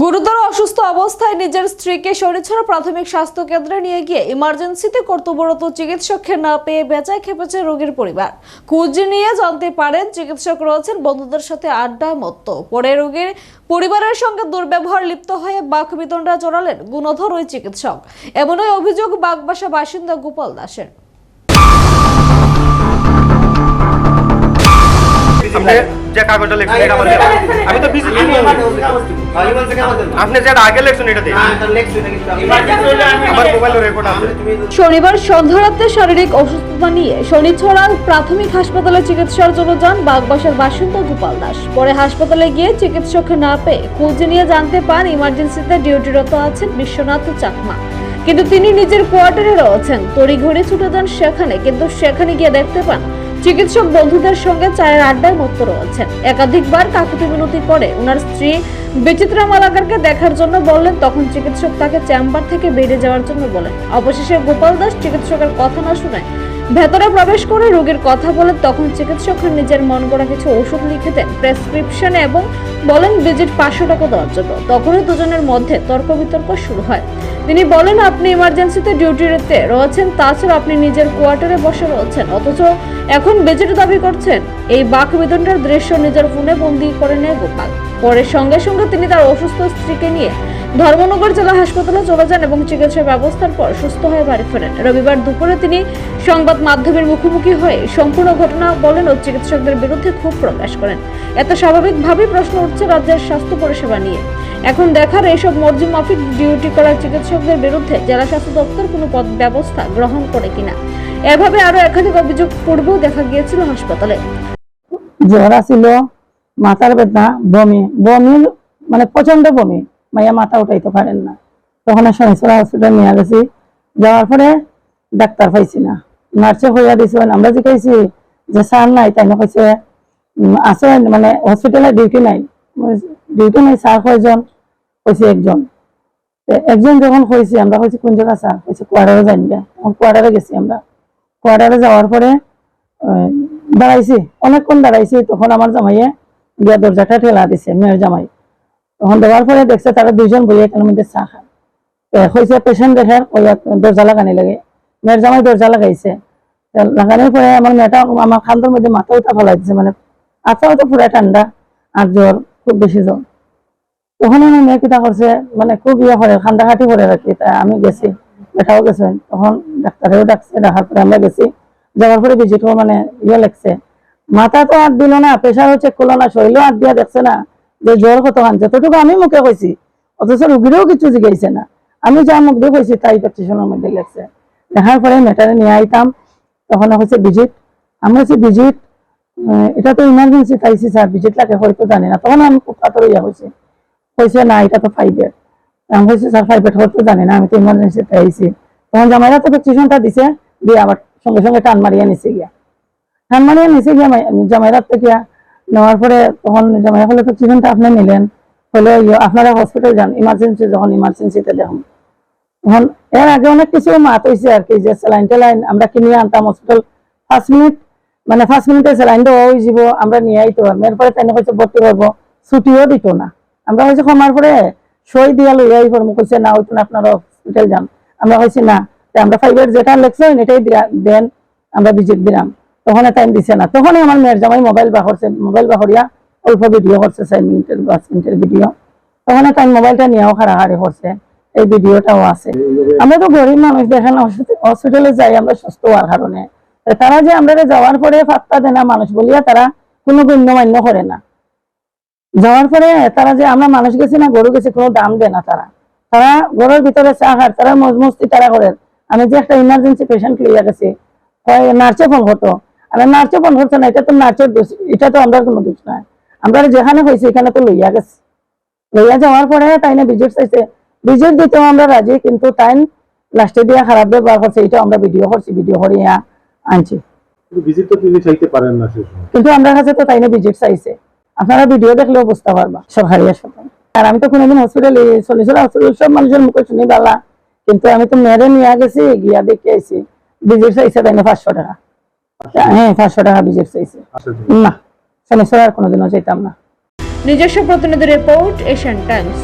গুরুতর অসুস্থ অবস্থায় নিজের স্ত্রীকে শরীরছড়া প্রাথমিক স্বাস্থ্য কেন্দ্রে নিয়ে গিয়ে ইমার্জেন্সিতে কর্তব্যরত চিকিৎসককে না পেয়ে বেচায় খেপেছে রোগীর পরিবার। খোঁজ নিয়ে জানতে পারেন, চিকিৎসক রয়েছেন বন্ধুদের সাথে আড্ডায় মত্ত। পরে রোগীর পরিবারের সঙ্গে দুর্ব্যবহার লিপ্ত হয়ে বাক বিতণ্ডা জড়ালেন গুণধর ওই চিকিৎসক। এমনই অভিযোগ বাগবাসা বাসিন্দা গোপাল দাসের। আপনি যে কাগজটা লিখছেন এটা আমার আমি তো বিজি আপনি যেটা আগে লিখছেন এটা দিন আমার মোবাইলে রেকর্ড আছে। শনিবার সন্ধ্যারাতে শারীরিক অসুস্থতা নিয়ে শনিছড়া প্রাথমিক হাসপাতালে চিকিৎসার জন্য যান বাগবাসার বাসিন্দা গোপাল দাস। পরে হাসপাতালে গিয়ে চিকিৎসক না পেয়ে খোঁজ নিয়ে জানতে পান ইমার্জেন্সিতে ডিউটিরত আছেন বিশ্বনাথ চাকমা। কিন্তু তিনি নিজের কোয়ার্টারে রয়েছেন। তড়িঘড়ি ছুটে যান সেখানে কিন্তু সেখানে গিয়ে দেখতে পান চিকিৎসক বন্ধুদের সঙ্গে চায়ের আড্ডায় মত্ত রয়েছেন। একাধিকবার কাকুতি মিনতি করে ওনার স্ত্রী বিচিত্রা মালাকারকে দেখার জন্য বললেন, তখন চিকিৎসক তাকে চেম্বার থেকে বেরিয়ে যাওয়ার জন্য বলেন। অবশেষে গোপাল দাস চিকিৎসকের কথা না শুনে ভেতরে প্রবেশ করে রোগীর কথা বলেন। তখন চিকিৎসক নিজের মন করা কিছু ওষুধ লিখে দেন, প্রেসক্রিপশনে এবং বলেন, ভিজিট পাঁচশো টাকা দেওয়ার জন্য। তখনই দুজনের মধ্যে তর্ক বিতর্ক শুরু হয়। তিনি বলেন, আপনি ইমার্জেন্সিতে ডিউটিতে রয়েছেন, তাছাড়া আপনি নিজের কোয়ার্টারে বসে রয়েছেন। অথচ এখন বেজেট দাবি করছেন। এই বাক বেতনটার দৃশ্য নিজের ফোনে বন্দি করে নেয় গোপাল। পরে সঙ্গে সঙ্গে তিনি তার অসুস্থ স্ত্রীকে নিয়ে ধর্মনগর জেলা হাসপাতালে চলে যান এবং চিকিৎসা ব্যবস্থার পর সুস্থ হয়ে বাড়ি ফেরেন। রবিবার দুপুরে তিনি সংবাদ মাধ্যমের মুখোমুখি হয়ে সম্পূর্ণ ঘটনা বলেন ও চিকিৎসকদের বিরুদ্ধে ক্ষোভ প্রকাশ করেন। এত স্বাভাবিকভাবেই প্রশ্ন উঠছে রাজ্যের স্বাস্থ্য পরিষেবা নিয়ে। এখন দেখার এইসব মর্জি মাফিক ডিউটি করা চিকিৎসকদের বিরুদ্ধে জেলা স্বাস্থ্য দপ্তর কোনো পদ ব্যবস্থা গ্রহণ করে কিনা। এভাবে আরও একাধিক অভিযোগ পূর্বেও দেখা গিয়েছিল হাসপাতালে। জ্বর আছিল মাথার ব্যথা, বমি। বমি মানে প্রচণ্ড বমি। মাইয়া মাথা উঠাইতে পারেন না। তখন শনিশ্বরা হসপিটাল নিয়ে গেছি। যাওয়ার পরে ডাক্তার পাইছি না। নার্সে হইয়া দিছেন আমরা জিজ্ঞাসি যে স্যার নাই, তাই না কইছে আছে মানে হসপিটালে ডিউটি নাই। ডিউটি নাই, স্যার কয়জন? কইছে একজন। একজন যখন হয়েছি আমরা কইছি, কোন জায়গা স্যার? কইছে কোয়ার্টারে যাই কোয়ার্টারে গেছি আমরা। কোয়ার্টারে যাওয়ার পরে দাঁড়াইছি। অনেকক্ষণ দাঁড়াইছি, তখন আমার জামাইয়ে গিয়া দরজাটা ঠেলা দিছে, মেয়ের জামাই। তখন দেওয়ার পরে দেখছে তারা দুইজন বইয়া এখানে মধ্যে চা খান হয়েছে পেশেন্ট দেখার দরজা লাগানি লাগে। মেয়ের জামাই দরজা লাগাইছে। লাগানোর পরে আমার মেয়েটা আমার খান্দর মধ্যে মাথা উঠা ফেলাই দিছে মানে আচ্ছাও তো পুরা ঠান্ডা আর জ্বর, খুব বেশি জ্বর। তখন আমার মেয়ে কিতা করছে মানে খুব ইয়ে করে খান্ডা খাটি করে রাখি তা আমি গেছি বেটাও গেছে। তখন ডাক্তারেও ডাকছে, ডাকার পরে আমরা গেছি। যাওয়ার পরে ভিজিটও মানে ইয়ে লাগছে। মাথা তো হাত দিল না প্রেশারও চেক করল না, শরীরও হাত দিয়া দেখছে না। যে জ্বর কত খান, যতটুকু আমি মুখে কইছি অথচ রুগীরও কিছু জিগাইছে না। আমি যা মুখ দিয়ে কইছি তাই প্রেসক্রিপশনের মধ্যে লেখছে। দেখার পরে মেটারে নিয়ে আইতাম। তখন হচ্ছে ভিজিট আমি হচ্ছে ভিজিট এটা তো ইমার্জেন্সি তাইছি স্যার ভিজিট লাগে হয়তো জানি না। তখন আমি খুব কাতর ইয়া হয়েছে কইছে না এটা তো ফাইভের আমি কইছি স্যার ফাইভের হয়তো জানি না আমি তো ইমার্জেন্সিতে আইছি তখন জামাইরা তো প্রেসক্রিপশনটা দিছে দিয়ে আবার সঙ্গে সঙ্গে টান মারিয়ে নিছে গিয়া। টান মারিয়ে নিছে গিয়া মাই- জামাইরা তো গিয়া নেওয়ার পরে তখন জামাই হলে প্রেসক্রিপশনটা আপনি নিলেন হলে ইয়ে, আপনারা হসপিটাল যান ইমার্জেন্সি যখন ইমার্জেন্সিতে দেখুন। তখন এর আগে অনেক কিছু মাত হয়েছে আর কি যে স্যালাইন টেলাইন আমরা কিনে আনতাম হসপিটাল ফার্স্ট মিনিট মানে ফার্স্ট মিনিটে স্যালাইন দেওয়া হয়ে যাব আমরা নিয়ে আইতে পারব। এরপরে তাই হয়েছে ভর্তি করব ছুটিও দিত না। আমরা হয়েছে কমার পরে সই দিয়া লইয়া আই পড়ব কইছে না ওইটা আপনারা হসপিটাল যান। আমরা কইছি না তা আমরা ফাইভের যেটা লেখছেন এটাই দেন আমরা ভিজিট দিলাম। তখন টাইম দিছে না। তখনই আমার মেয়ের জামাই মোবাইল বাহরছে মোবাইল বাহরিয়া অল্প ভিডিও করছে চার মিনিটের পাঁচ মিনিটের ভিডিও তখন তাই মোবাইলটা নিয়েও হারাহারি করছে এই ভিডিওটাও আছে। আমরা তো গরিব মানুষ, দেখেন হসপিটালে যাই আমরা সুস্থ হওয়ার কারণে তারা যে আমরা যাওয়ার পরে পাত্তা দেয় না মানুষ বলিয়া তারা কোনো গণ্যমান্য করে না। যাওয়ার পরে তারা যে আমরা মানুষ গেছি না, গরু গেছি, কোনো দাম দেয় না তারা। তারা গরুর ভিতরে চা খার তারা মজমস্তি তারা করেন আমি যে একটা ইমার্জেন্সি পেশেন্ট লইয়া গেছি হয় নার্সে ফোন করতো আমি নার্সে ফোন করছে না এটা তো নার্সের দোষ এটা তো আমরা কোনো দোষ নাই। আমরা যেখানে হয়েছে এখানে তো লইয়া গেছি। লইয়া যাওয়ার পরে তাই না ভিজিট চাইছে। ভিজিট দিতেও আমরা রাজি কিন্তু তাই লাস্টে দিয়ে খারাপ ব্যবহার করছে এটা আমরা ভিডিও করছি ভিডিও করিয়া আনছি। কিন্তু আমরা কাছে তো তাই না ভিজিট চাইছে। আপনারা ভিডিও দেখলেও বুঝতে পারবা সরকারি হাসপাতাল। আর আমি তো কোনোদিন হসপিটালে চল্লিশ হসপিটাল সব মানুষের মুখে শুনি বালা। কিন্তু আমি তো মেরে নিয়ে গেছি গিয়া দেখে আইছি। ভিজিট চাইছে তাই না পাঁচশো টাকা। হ্যাঁ চারশো টাকা ভিজিট চাইছে। আসার না শনিশ্বর আর কোনোদিনও চাইতাম না। নিজস্ব প্রতিনিধি রিপোর্ট এশিয়ান টাইমস